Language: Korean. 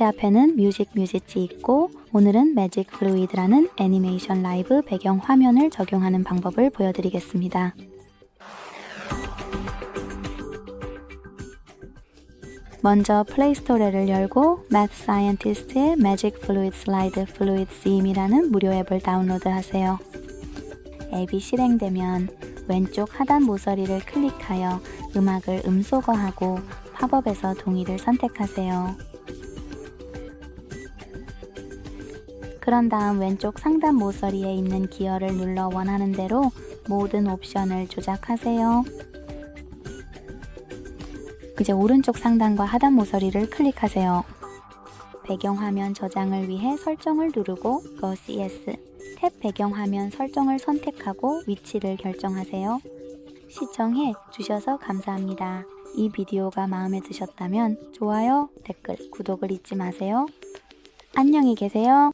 제 앞에는 뮤직 뮤직지 있고 오늘은 매직 플루이드라는 애니메이션 라이브 배경 화면을 적용하는 방법을 보여드리겠습니다. 먼저 플레이스토어를 열고 Math Scientist의 Magic Fluid Slide Fluid Sim이라는 무료 앱을 다운로드하세요. 앱이 실행되면 왼쪽 하단 모서리를 클릭하여 음악을 음소거하고 팝업에서 동의를 선택하세요. 그런 다음 왼쪽 상단 모서리에 있는 기어를 눌러 원하는 대로 모든 옵션을 조작하세요. 이제 오른쪽 상단과 하단 모서리를 클릭하세요. 배경화면 저장을 위해 설정을 누르고 Go CS 탭 배경화면 설정을 선택하고 위치를 결정하세요. 시청해 주셔서 감사합니다. 이 비디오가 마음에 드셨다면 좋아요, 댓글, 구독을 잊지 마세요. 안녕히 계세요.